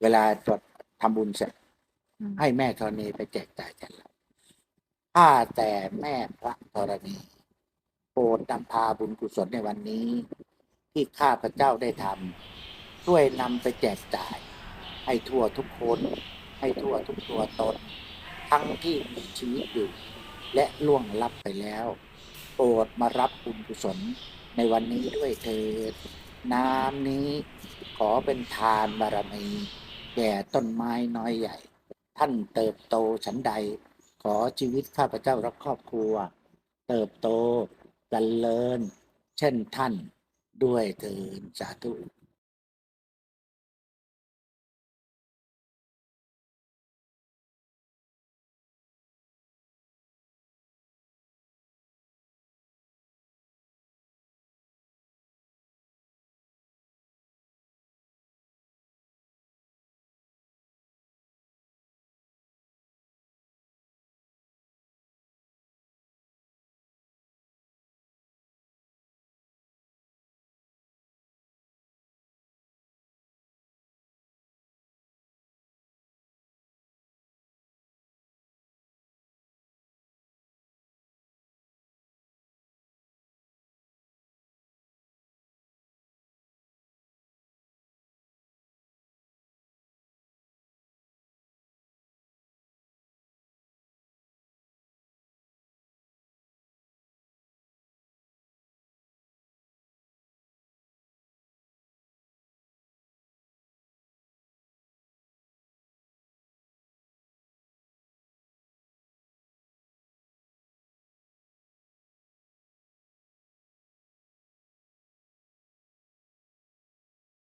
เวลาจดทำบุญเสร็จอืมให้แม่ธรณีไปแจกจ่ายกันแล้วข้าแต่แม่พระธรณีโปรดนำพาบุญกุศลในวันนี้ ที่ข้าพเจ้าได้ทำช่วยนำไปแจกจ่าย ให้ทั่วทุกคน ให้ทั่วทุกตัวตน ทั้งที่มีชีวิตอยู่ และล่วงลับไปแล้ว โปรดมารับบุญกุศลในวันนี้ด้วยเถิดน้ำนี้ขอเป็นทานบารมี แก่ต้นไม้น้อยใหญ่ ท่านเติบโตฉันใด ขอชีวิตข้าพเจ้าและครอบครัว เติบโตเจริญ เช่นท่านด้วยเถิดสาธุ